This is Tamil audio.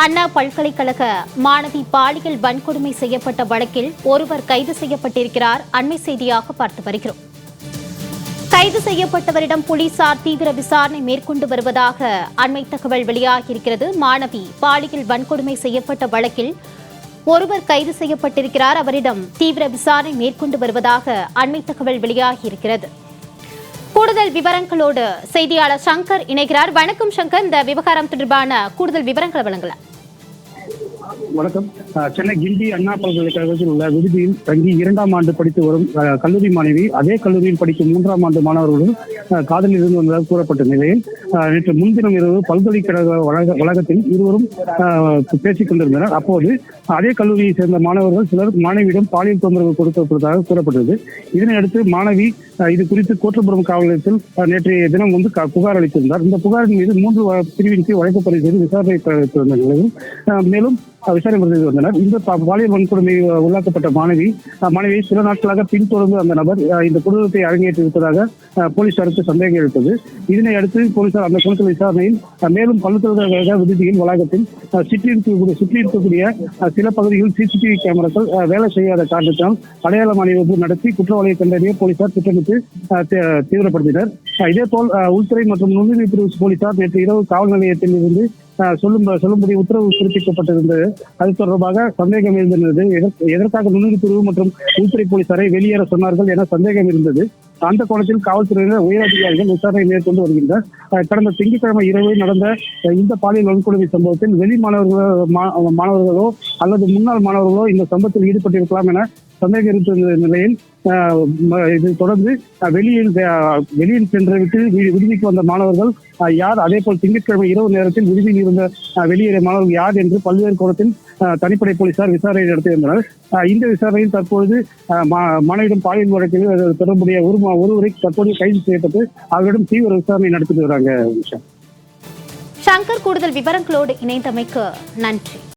அண்ணா பல்கலைக்கழக மாணவி பாலியல் வன்கொடுமை செய்யப்பட்ட வழக்கில் ஒருவர் கைது செய்யப்பட்டிருக்கிறார். அண்மை செய்தியாக பார்த்து வருகிறோம். கைது செய்யப்பட்டவரிடம் போலீசார் தீவிர விசாரணை மேற்கொண்டு வருவதாக அண்மை தகவல் வெளியாகியிருக்கிறது. மாணவி பாலியல் வன்கொடுமை செய்யப்பட்ட வழக்கில் ஒருவர் கைது செய்யப்பட்டிருக்கிறார். அவரிடம் தீவிர விசாரணை மேற்கொண்டு வருவதாக அண்மை தகவல் வெளியாகியிருக்கிறது. கூடுதல் விவரங்களோடு செய்தியாளர் சங்கர் இணைகிறார். வணக்கம் சங்கர். இந்த விவகாரம் தொடர்பான கூடுதல் விவரங்களை வழங்கலாம். வணக்கம். சென்னை கிண்டி அண்ணா பல்கலைக்கழகத்தில் உள்ள விடுதியில் தங்கி இரண்டாம் ஆண்டு படித்து வரும் கல்லூரி மாணவி அதே கல்லூரியில் படிக்கும் மூன்றாம் ஆண்டு மாணவர்களும் காதலில் இருந்து வந்ததாக கூறப்பட்ட நிலையில் நேற்று முன்தினம் இரவு பல்கலைக்கழக வளாகத்தில் இருவரும் பேசிக் கொண்டிருந்தனர். அப்போது அதே கல்லூரியை சேர்ந்த மாணவர்கள் சிலர் மாணவியிடம் பாலியல் தொந்தரவு கொடுக்கப்பட்டதாக கூறப்பட்டது. இதனையடுத்து மாணவி இது குறித்து கோட்டபுரம் காவல் நிலையத்தில் நேற்றைய தினம் வந்து புகார் அளித்திருந்தார். இந்த புகாரின் மீது மூன்று பிரிவின் கீழ் வழக்கு பதிவு செய்து விசாரணை வந்த நிலையில் மேலும் விசாரணை நடத்தி வந்தனர். இந்த பாலியல் வன்கொடுமை உள்ளாக்கப்பட்ட மாணவி மாணவியை சில நாட்களாக பின்தொடர்ந்து அந்த நபர் இந்த குடும்பத்தை அரங்கேற்றிருப்பதாக போலீசாருக்கு சந்தேகம் எழுப்பது. இதனை அடுத்து போலீசார் அந்த குழுக்கள் விசாரணையில் மேலும் பல்கலைக்கழக விடுதியின் வளாகத்தில் இருக்கக்கூடிய சுற்றி சில பகுதிகளில் சிசிடிவி கேமராக்கள் வேலை செய்யாத காரணத்தால் அடையாளம் அணிவகுப்பு நடத்தி குற்றவாளியை கண்டறிய போலீசார் திட்டமிட்டு தீவிரப்படுத்தினர். இதேபோல் உள்துறை மற்றும் நுண்ணுயிர் பிரிவு போலீசார் நேற்று இரவு காவல் நிலையத்தில் இருந்து சொல்லும் சொல்லும்படி உத்தரவு பிறப்பிக்கப்பட்டிருந்தது. அது தொடர்பாக சந்தேகம் இருந்தது எதற்காக நுண்ணுயிர் பிரிவு மற்றும் உள்துறை போலீசாரை வெளியேற சொன்னார்கள் என சந்தேகம் இருந்தது. அந்த கோணத்தில் காவல்துறையினர் உயரதிகாரிகள் விசாரணை மேற்கொண்டு வருகின்றனர். கடந்த திங்கட்கிழமை இரவு நடந்த இந்த பாலியல் வன்கொடுமை சம்பவத்தில் வெளி மாணவர்களோ மா- மாணவர்களோ அல்லது முன்னாள் மாணவர்களோ இந்த சம்பவத்தில் ஈடுபட்டிருக்கலாம் என சந்தேகம் இருந்த நிலையில் இது தொடர்ந்து வெளியில் வெளியில் சென்று விட்டு விடுதிக்கு வந்த மாணவர்கள் யார்? அதே போல் திங்கட்கிழமை இரவு நேரத்தில் விடுதியில் இருந்த வெளியேறிய மாணவர்கள் யார் என்று பல்வேறு கோணத்தில் தனிப்படை போலீசார் விசாரணை நடத்தி இந்த விசாரணையில் தற்பொழுது அஹ், மா- மாணவியிடம் பாலியல் வழக்கில் தொடர்புடைய ஒரு மா- ஒருவரை தற்போது கைது செய்யப்பட்டு அவரிடம் தீவிர விசாரணை நடத்திட்டு வராங்க சங்கர் கூடுதல் விவரங்களோடு இணைந்தமைக்கு நன்றி.